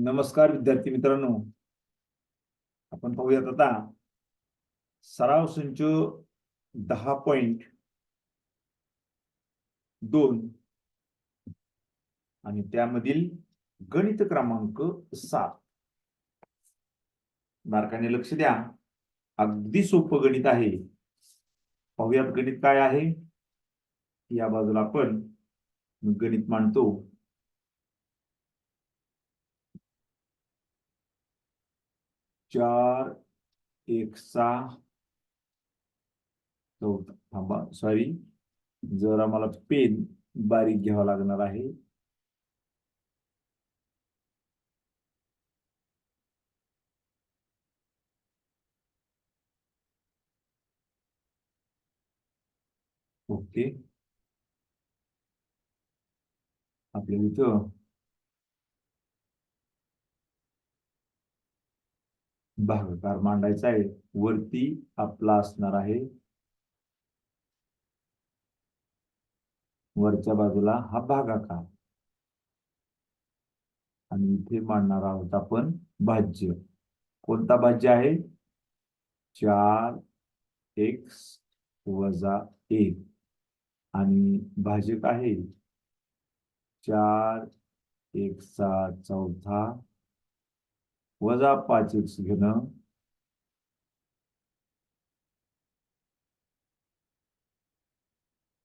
नमस्कार विद्यार्थी मित्रांनो. आपण पाहूयात आता. सराव संच दहा पॉइंट दोन आणि त्यामधील गणित क्रमांक सात. बारकाने लक्ष द्या. अगदी सोपं गणित आहे. पाहूयात गणित काय आहे? या बाजूला आपण गणित मांडतो. चार एक सहा. चौथा थांबा सॉरी जर आम्हाला पेन बारीक घ्यावा लागणार आहे. ओके. आपल्या इथं भागाकार मांडायचा आहे. वरती आपला असणार आहे. वरच्या बाजूला हा भागाकार. आणि इथे मांडणार आहोत आपण भाज्य. कोणता भाज्य आहे? चार एक्स वजा एक. आणि भाजक आहे. चार एक एकचा चौथा वजा पाच एक्स घेणं.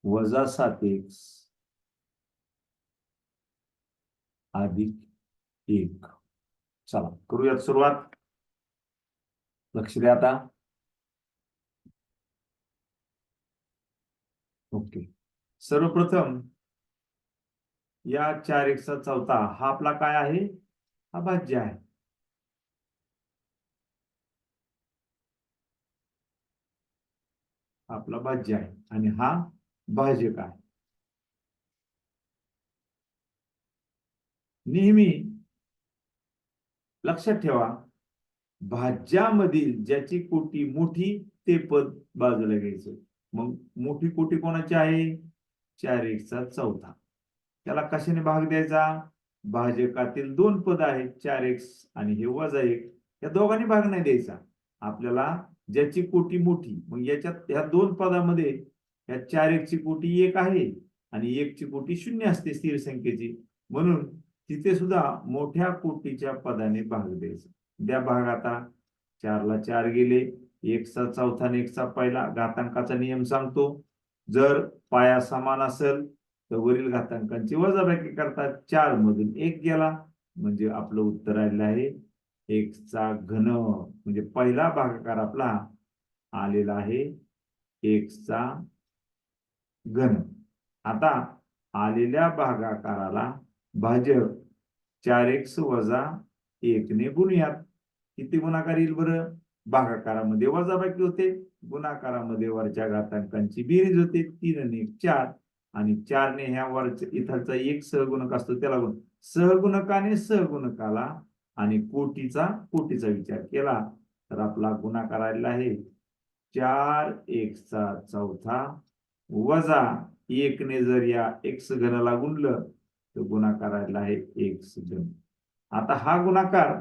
वजा सात एक्स अधिक एक. चला करूयात सुरुवात. लक्ष द्या आता. ओके. सर्वप्रथम या चार एकचा चौथा हा आपला काय आहे? हा भाज्य आहे. आपला भाज्य आहे. आणि हा भाजक आहे नेहमी लक्षात ठेवा भाज्यामधील ज्याची कोटी मोठी ते पद बाजूला घ्यायचं. मग मोठी कोटी कोणाची आहे? चार एकचा चौथा. त्याला कशाने भाग द्यायचा? भाजकातील दोन पद आहेत चार एक्स आणि हे वजा एक. या दोघांनी भाग नाही द्यायचा. आपल्याला ज्याची कोटी मोठी मग याच्यात ह्या दोन पदामध्ये ह्या चार एकची कोटी एक आहे आणि एकची कोटी शून्य असते स्थिर संख्येची म्हणून तिथे सुद्धा मोठ्या कोटीच्या पदाने भाग द्यायचा. द्या भाग आता. चारला चार गेले. एकचा चौथा आणि एकचा पहिला घातांकाचा नियम सांगतो. जर पाया समान असेल तर वरील घातांकांची वजाबाकी करतात चार मधून एक गेला. म्हणजे आपलं उत्तर आलेलं आहे. एकचा घन म्हणजे पहिला भागाकार आपला आलेला आहे एकचा घन. आता आलेल्या भागाकाराला भाजक चार एक्स वजा एकने गुणूयात. किती गुणाकार येईल बरं? भागाकारामध्ये वजाबाकी होते. गुणाकारामध्ये वरच्या घातांकांची बेरीज होते. तीन आणि एक चार आणि चारने ह्या वरच्या इथलचा एक सहगुणक असतो त्याला गुण. सहगुणकाने सहगुणकाला आणि कोटीचा कोटीचा विचार केला तर आपला गुणाकार आलेला आहे. चार एकचा चौथा वजा एकने जर या एक्स घनला गुणलं तर गुणाकार आलेला आहे एक्स घन. आता हा गुणाकार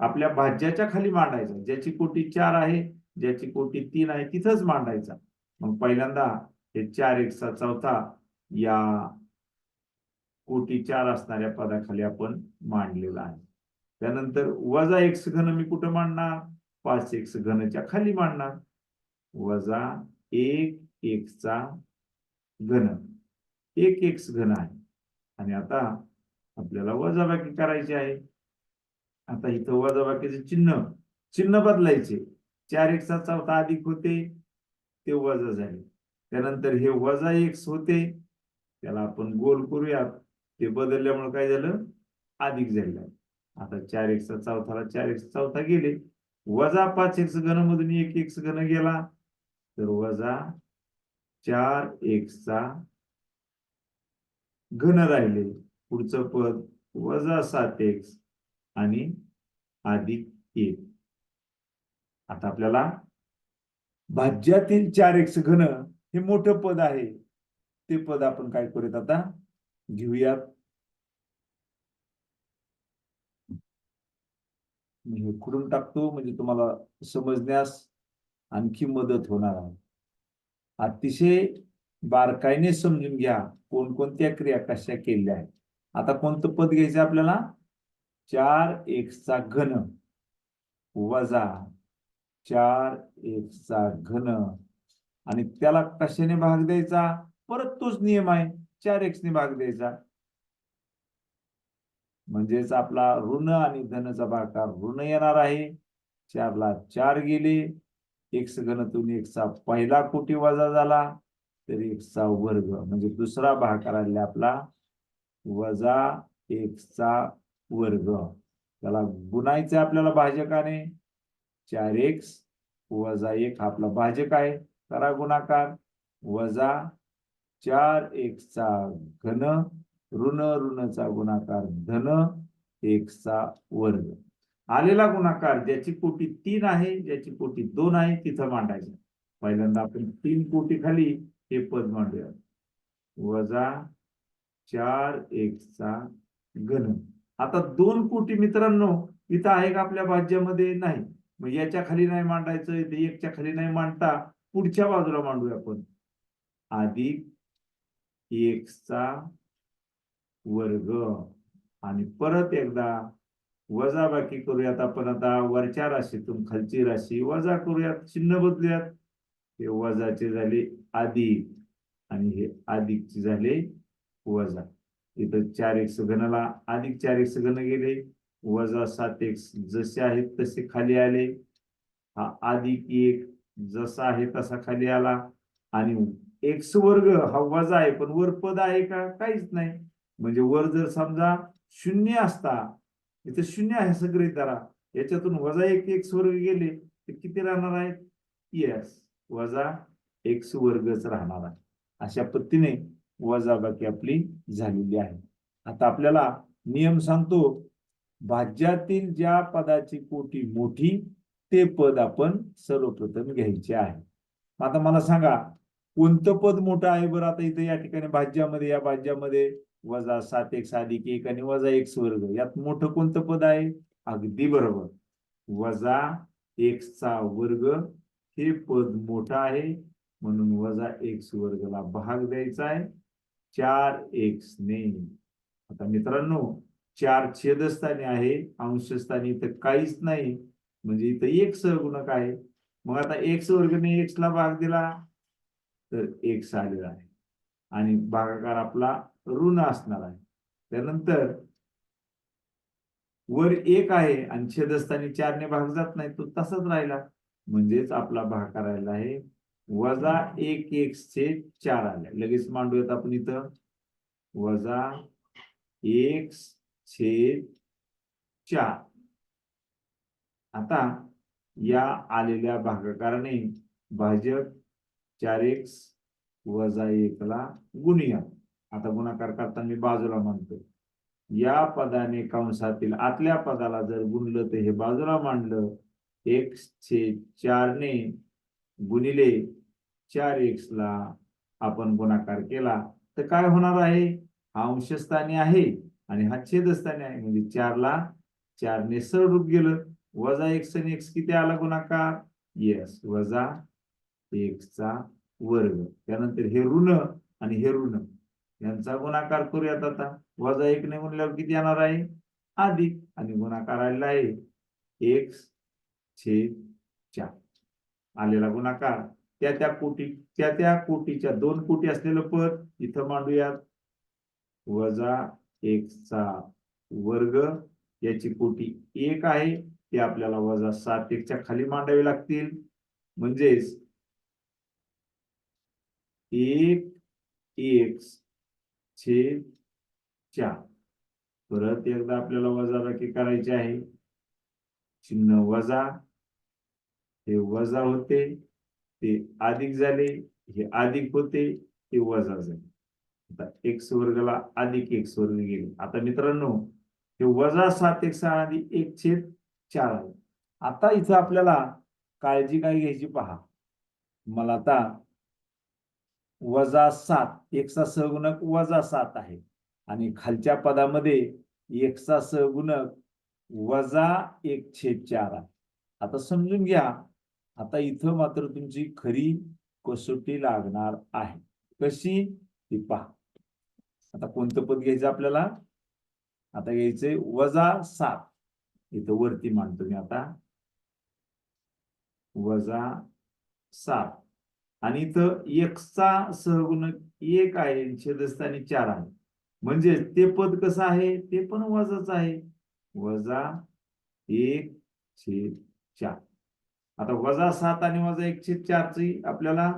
आपल्या भाज्याच्या खाली मांडायचा. ज्याची कोटी चार आहे ज्याची कोटी तीन आहे तिथंच मांडायचा. मग पहिल्यांदा हे चार एकचा चौथा या कोटी चार असणाऱ्या पदाखाली आपण मांडलेला आहे. त्यानंतर वजा एक्स घन मी कुठं मांडणार? पाच एक्स घनच्या खाली मांडणार. वजा एक एकचा घन. एक एक्स घन आहे. आणि आता आपल्याला वजाबाकी करायची आहे. आता इथं वजाबाकीचे चिन्ह चिन्ह बदलायचे. चार एकचा चौथा अधिक होते ते वजा झाले. त्यानंतर हे वजा एक्स होते त्याला आपण गोल करूयात. ते बदलल्यामुळे काय झालं? अधिक झालं. आता चार एकचा चौथाला चार एक्स चौथा गेले. वजा पाच एक्स घन मधून एक एक्स घन गेला. तर वजा चार एक्सचा घन राहिले. पुढचं पद वजा सात एक्स आणि अधिक एक. आता आपल्याला भाज्यातील चार एक्स घन हे मोठं पद आहे. ते पद आपण काय करूयात आता? घेऊयात. मी हे खुडून टाकतो म्हणजे तुम्हाला समजण्यास आणखी मदत होणार आहे. अतिशय बारकाईने समजून घ्या कोणकोणत्या क्रिया कशा केल्या आहेत. आता कोणतं पद घ्यायचं आपल्याला? चार एक्सचा घन वजा चार एक्सचा घन. आणि त्याला कशाने भाग द्यायचा? परत तोच नियम आहे. चार एक्सने भाग द्यायचा. म्हणजेच आपला ऋण आणि धनचा भाकार ऋण येणार आहे. चारला चार गेले. एक्स घनतून एकचा पहिला कोटी वजा झाला. तर एकचा वर्ग म्हणजे दुसरा भाकार आले आपला वजा एकचा वर्ग. त्याला गुणायचं आपल्याला भाजकाने. चार एक्स वजा एक आपला भाजक आहे. करा गुणाकार. वजा चार एकचा घन ऋण ऋणचा गुणाकार धन एकचा वर्ग. आलेला गुणाकार ज्याची कोटी तीन आहे ज्याची कोटी दोन आहे तिथं मांडायचं. पहिल्यांदा आपण तीन कोटी खाली हे पद मांडूया. वजा चार एकचा घन. आता दोन कोटी मित्रांनो इथं आहे का आपल्या भाज्यामध्ये नाही. मग याच्या खाली नाही मांडायचं इथे एकच्या खाली नाही मांडता. पुढच्या बाजूला मांडूया आपण. अधिक एकचा वर्ग. आणि परत एकदा वजा बाकी करूयात आपण आता. वरच्या राशीतून खालची राशी वजा करूयात. चिन्ह बदलूयात. हे वजाचे झाले अधिक आणि हे अधिकचे झाले वजा. इथं चार एक घनला अधिक चार एक घन गेले. वजा सात एक जसे आहेत तसे खाली आले. हा अधिक एक जसा आहे तसा खाली आला. आणि एक्स वर्ग हा वजा आहे पण वर पद आहे का? काहीच नाही. म्हणजे वर जर समजा शून्य असता इथे शून्य आहे सगळे धरा याच्यातून वजा एक एक्स वर्ग गेले तर किती राहणार आहेत? येस वजा एक्स वर्गच राहणार आहे. अशा पद्धतीने वजाबाकी आपली झालेली आहे. आता आपल्याला नियम सांगतो भाज्यातील ज्या पदाची कोटी मोठी ते पद आपण सर्वप्रथम घ्यायचे आहे. आता मला सांगा कोणतं पद मोठं आहे बरं? आता इथे या ठिकाणी भाज्यामध्ये या भाज्यामध्ये वजा सात एक साधिक एक आणि वजा एक वर्ग यात मोठं कोणतं पद आहे? अगदी बरोबर. वजा चा वर्ग हे पद मोठं आहे. म्हणून वजा एक्स वर्गला भाग द्यायचा आहे. चार एक्स ने. आता मित्रांनो चार छेदस्थानी आहे. अंशस्थानी इथं काहीच नाही. म्हणजे इथं एक सहगुणक आहे. मग आता एक्स वर्गने एक्सला भाग दिला तर एक्स आलेला आहे. आणि भागाकार आपला ऋण असणार आहे. त्यानंतर वर एक आहे आणि छेदस्थानी चारने भाग जात नाही तो तसाच राहिला. म्हणजेच आपला भाग राहिला आहे. वजा एक एक चे चार आले. लगेच मांडूयात आपण इथं. वजा एक छेद चार. आता या आलेल्या भागाकाराने भाजक चार एक्स वजा एकला गुणिया आता गुणाकार करताना मी बाजूला म्हणतो या पदाने कंसातील आतल्या पदाला जर गुणलं तर हे बाजूला मांडलं एक्स छे चारने गुणिले चार एक्स ला आपण गुणाकार केला तर काय होणार आहे? हा अंशस्थानी आहे आणि हा छेदस्थानी आहे. म्हणजे चारला चारने सर रूप गेलं. वजा एक्स आणि एक्स किती आला गुणाकार? येस वजा एक्सचा वर्ग. त्यानंतर हे ऋण आणि हे ऋण. यांचा गुणाकार करूयात आता. वजा एक ने म्हणल्यावर किती येणार आहे? अधिक. आणि गुणाकार आलेला आहे. एक्स छेद चार. आलेला गुणाकार. त्या त्या कोटी त्या त्या कोटीच्या दोन कोटी असलेलं पद इथं मांडूयात. वजा एक चा वर्ग. याची कोटी एक आहे. ते आपल्याला वजा सात एकच्या खाली मांडावे लागतील. म्हणजेच एक एक्स छेद चार. परत एकदा आपल्याला वजाबाकी करायची आहे. चिन्ह वजा. हे वजा होते. ते अधिक झाले. हे अधिक होते. ते वजा झाले. आता एक्स वर्गला अधिक एक्स वर्ग गेले. आता मित्रांनो हे वजा सात एक सहा आधी एक छेद चार आहे. आता इथं आपल्याला काळजी काय घ्यायची पहा. मला आता वजा सात एकचा सहगुणक वजा सात आहे. आणि खालच्या पदामध्ये एकचा सहगुणक वजा एक छेद चार आहे. आता समजून घ्या आता इथं मात्र तुमची खरी कसोटी लागणार आहे. कशी? ती पहा. आता कोणतं पद घ्यायचं आपल्याला? आता घ्यायचंय वजा सात. इथं वरती मांडतो मी आता. वजा सात. आणि इथं एकचा सहगुणक एक आहे छेदस्थानी चार आहे. म्हणजे ते पद कसं आहे? ते पण वजाच आहे. वजा एक छेद चार. आता वजा सात आणि वजा एक छेद चारची आपल्याला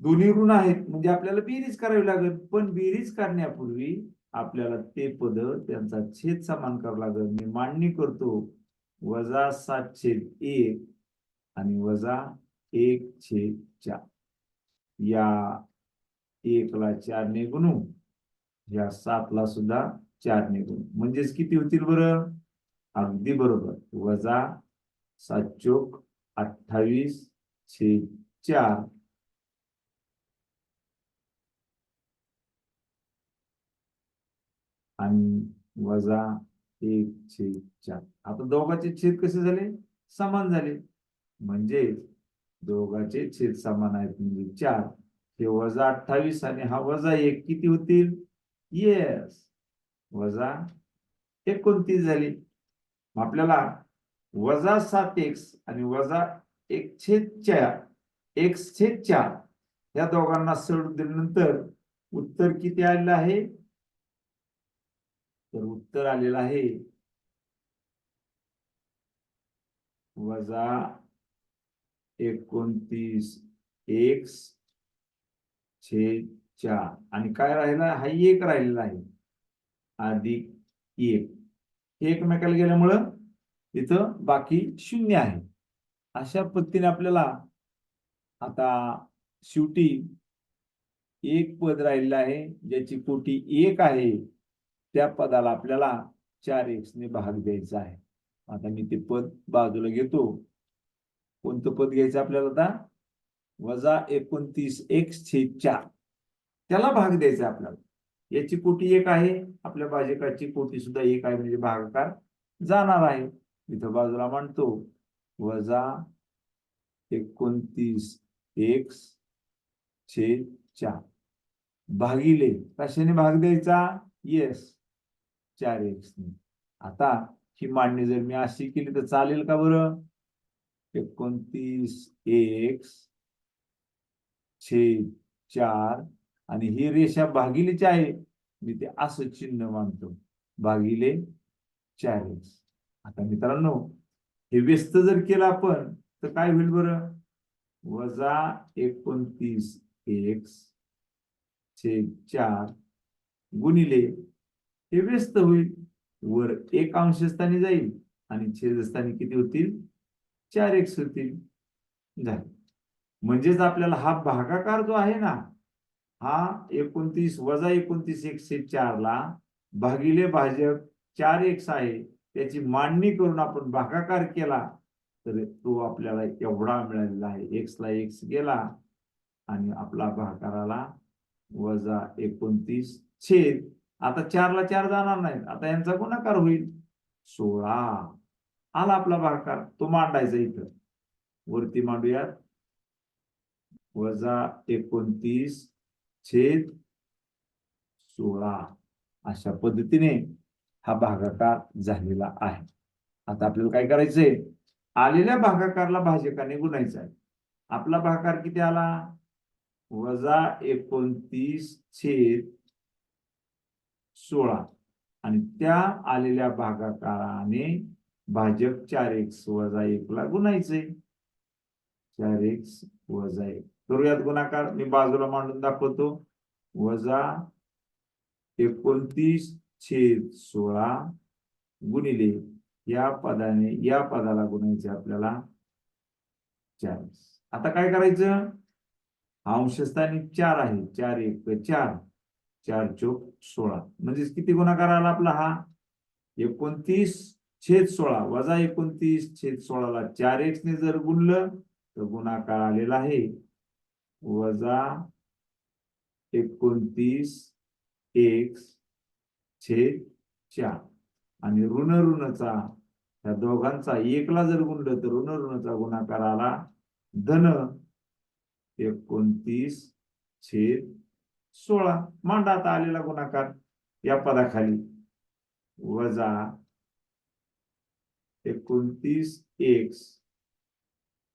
दोन्ही ऋण आहेत. म्हणजे आपल्याला बेरीज करावी लागेल. पण बेरीज करण्यापूर्वी आपल्याला ते पद त्यांचा छेद समान करावं लागेल. मी मांडणी करतो. वजा सात छेद एक आणि वजा एक छेद चार या एकला चारने गुणू या सातला सुद्धा चारने गुणू म्हणजेच किती होतील बरं? अगदी बरोबर. वजा सात चोक अठ्ठावीस छेद चार. आणि वजा एक छेद चार. आता दोघांचे छेद कसे झाले? समान झाले. म्हणजे दोघाचे छेद समान आहेत म्हणजे चार. हे वजा अठ्ठावीस आणि हा वजा एक किती होतील? येस वजा एकोणतीस झाली. आपल्याला वजा सात एक्स आणि वजा एक छेद चार एक्स छेद चार या दोघांना सोडून दिल्यानंतर उत्तर किती आलेलं आहे? तर उत्तर आलेलं आहे. वजा एकोणतीस एक्स छेद चार. आणि काय राहिला? हा एक राहिलेला आहे. अधिक एक. हे एकमेकाला गेल्यामुळं इथं बाकी शून्य आहे. अशा पद्धतीने आपल्याला आता शेवटी एक पद राहिलेलं आहे. ज्याची कोटी एक आहे त्या पदाला आपल्याला चार एक्सने भाग द्यायचा आहे. आता मी ते पद बाजूला घेतो. कोणतं पद घ्यायचं आपल्याला आता? वजा एकोणतीस एक्स छेद चार. त्याला भाग द्यायचा आपल्याला. याची कोटी एक आहे. आपल्या भाजकाची कोटी सुद्धा एक आहे म्हणजे भागाकार जाणार आहे. इथं बाजूला मांडतो. वजा एकोणतीस एक्स छेद चार. भागिले. कशाने भाग द्यायचा? येस चार एक आता ही मांडणी जर मी अशी केली तर चालेल का बरं? एकोणतीस एक छेद चार आणि ही रेषा भागिलेची आहे. मी ते असं चिन्ह मानतो. भागिले चार एक्स आता मित्रांनो हे व्यस्त जर केलं आपण तर काय होईल बरं? वजा एकोणतीस एक्स छेद चार गुणिले हे व्यस्त होईल. वर एक अंशस्थानी जाईल आणि छेदस्थानी किती होतील? चार एक्स होतील झाले. म्हणजेच आपल्याला हा भागाकार जो आहे ना हा एकोणतीस वजा एकोणतीस एकशे चार ला भागिले भाजक चार एक्स आहे. त्याची मांडणी करून आपण भागाकार केला तर तो आपल्याला एवढा मिळालेला आहे. एक्स ला एक्स गेला आणि आपला भागाकाराला वजा एकोणतीस छेद. आता चारला चार जाणार नाहीत. आता यांचा गुणाकार होईल. सोळा. आला आपला भागाकार तो मांडायचा इथं. वरती मांडूयात. वजा एकोणतीस छेद सोळा अशा पद्धतीने हा भागाकार झालेला आहे. आता आपल्याला काय करायचंय? आलेल्या भागाकारला भाजकाने गुणायचा आहे. आपला भागाकार किती आला? वजा एकोणतीस छेद सोळा. आणि त्या आलेल्या भागाकाराने भाजक चार एक्स वजा एक ला गुणायचंय चार एक्स वजा एक. करूयात गुणाकार. मी बाजूला मांडून दाखवतो. वजा एकोणतीस छेद सोळा गुणिले या पदाने या पदाला गुणायचे आपल्याला चार आता काय करायचं? अंशस्थानी चार आहे. चार एक चार. चार चोक सोळा. म्हणजे किती गुणाकार आला आपला हा? एकोणतीस छेद सोळा वजा एकोणतीस छेद सोळाला चार एक्स ने जर गुणलं तर गुणाकार आलेला आहे. वजा एकोणतीस एक्स छेद चार. आणि ऋण ऋणचा त्या दोघांचा एकला जर गुणलं तर ऋण ऋणचा गुणाकार आला धन एकोणतीस छेद सोळा. मांडा आता आलेला गुणाकार या पदाखाली. वजा एकोणतीस एक्स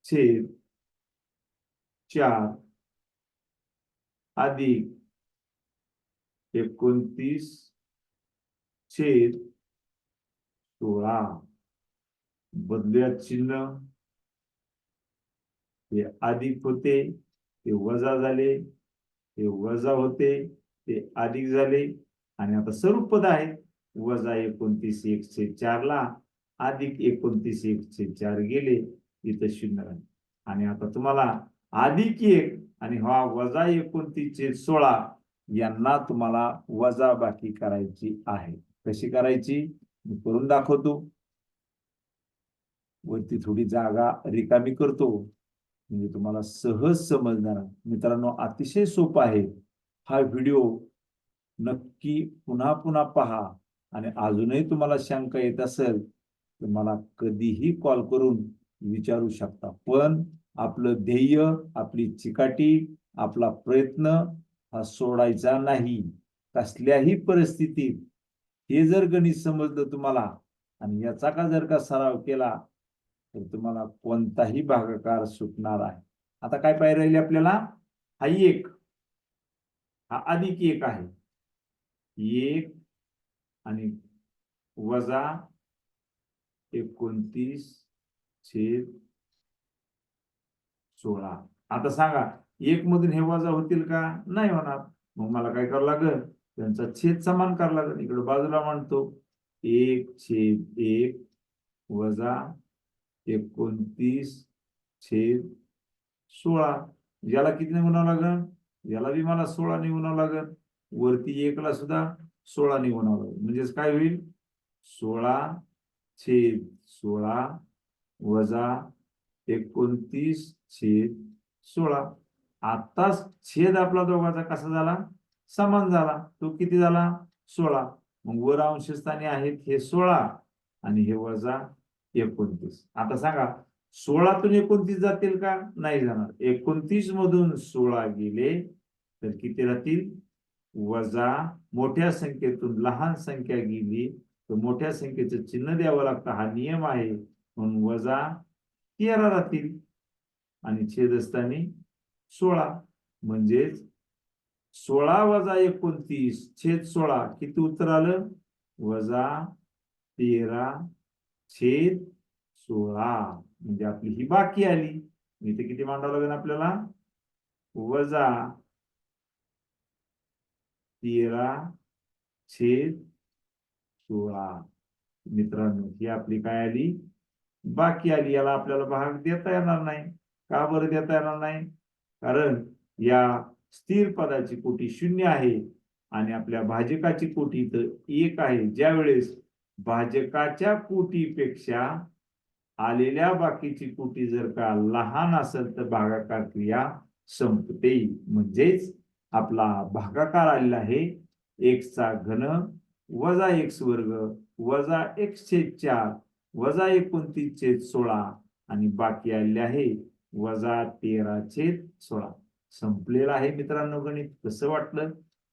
छेद चार अधिक एकोणतीस छेद सोळा. बदलूया चिन्ह. हे अधिक होते ते वजा झाले हे वजा होते ते अधिक झाले. आणि आता सर्व पद आहेत वजा एकोणतीस एकशे चार ला अधिक एकोणतीस एकशे चार गेले इथं शून्य राहिले आणि आता तुम्हाला अधिक एक आणि हा वजा एकोणतीसशे सोळा यांना तुम्हाला वजा बाकी करायची आहे. कशी करायची? मी करून दाखवतो. वरती थोडी जागा रिकामी करतो. म्हणजे तुम्हाला सहज समजणार. मित्रांनो अतिशय सोपा आहे. हा व्हिडिओ नक्की पुन्हा पुन्हा पहा. आणि अजूनही तुम्हाला शंका येत असेल मला कधीही कॉल करून विचारू शकता. पण आपलं ध्येय आपली चिकाटी आपला प्रयत्न हा सोडायचा नाही. कसल्याही परिस्थितीत हे जर गणित समजलं तुम्हाला आणि याचा का जर का सराव केला तर तुम्हाला कोणताही भागाकार सुटणार आहे. आता काय पाहिजे राहिले आपल्याला? हा एक. हा अधिक एक आहे. एक आणि वजा एकोणतीस छेद सोळा. आता सांगा एक मधून हे वजा होतील का? नाही होणार. मग मला काय करावं लागेल? त्यांचा छेद समान करावं लागेल. इकडे बाजूला म्हणतो. एक छेद एक वजा एकोणतीस छेद सोळा. याला किती निघून लागेल? याला बी मला सोळा निघून लागेल. वरती एकला सुद्धा सोळा निघून लागेल. म्हणजेच काय होईल? सोळा छेद सोळा वजा एकोणतीस छेद सोळा. आताच छेद आपला दोघांचा कसा झाला? समान झाला. तो किती झाला? सोळा. मग वर अंशस्थानी आहेत हे सोळा आणि हे वजा एकोणतीस. आता सांगा सोळातून एकोणतीस जातील का? नाही जाणार. एकोणतीस मधून सोळा गेले तर किती राहतील? वजा मोठ्या संख्येतून लहान संख्या गेली तर मोठ्या संख्येचं चिन्ह द्यावं लागतं. हा नियम आहे. म्हणून वजा तेरा राहतील आणि छेदस्थानी सोळा. म्हणजेच सोळा वजा एकोणतीस छेद सोळा. किती उत्तर आलं? वजा तेरा छेद सोळा. म्हणजे आपली ही बाकी आली. इथे किती मांडावं लागेल आपल्याला? वजा तेरा छेद सोळा मित्रांनो ही आपली काय आली? बाकी आली याला आपल्याला भाग देता येणार नाही. का बरं देता येणार नाही? कारण या स्थिर पदाची कोटी शून्य आहे आणि आपल्या भाजकाची कोटी तर एक आहे. ज्या वेळेस भाजकाच्या कोटीपेक्षा आलेल्या बाकीची कोटी जर का लहान असेल तर भागाकार क्रिया संपते. म्हणजेच आपला भागाकार आलेला आहे. एक्सचा घन वजा एक्स वर्ग वजा एक्स छेद चार वजा एकोणतीस छेद सोळा आणि बाकी आलेले आहे वजा तेरा छेद सोळा. संपलेलं आहे मित्रांनो गणित. कसं वाटलं?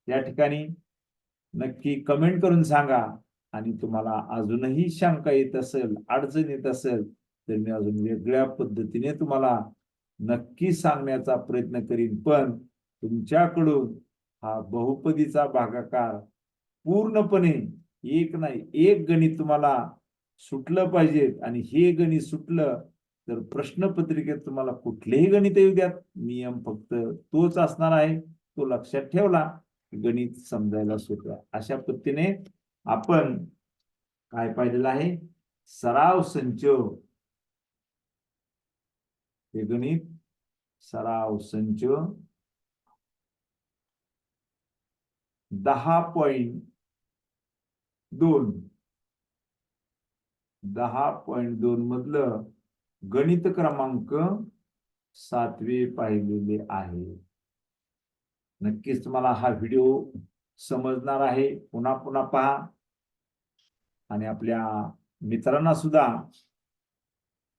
या ठिकाणी नक्की कमेंट करून सांगा. आणि तुम्हाला अजूनही शंका येत असेल अडचण येत असेल तर मी अजून वेगळ्या पद्धतीने तुम्हाला नक्की सांगण्याचा प्रयत्न करीन. पण तुमच्याकडून हा बहुपदीचा भागाकार पूर्णपणे एक नाही एक गणित तुम्हाला सुटलं पाहिजे आणि हे गणित सुटलं तर प्रश्नपत्रिकेत तुम्हाला कुठलेही गणित येऊ द्यात. नियम फक्त तोच असणार आहे तो लक्षात ठेवला गणित समजायला सोपं अशा पद्धतीने आपण काय पाहिलेलं आहे? सराव संच. हे गणित सराव संच. दहा पॉइंट दोन. दहा पॉइंट दोन मधलं गणित क्रमांक सातवे पाहिलेले आहे. नक्कीच तुम्हाला हा व्हिडिओ समजणार आहे. पुन्हा पुन्हा पहा. आणि आपल्या मित्रांना सुद्धा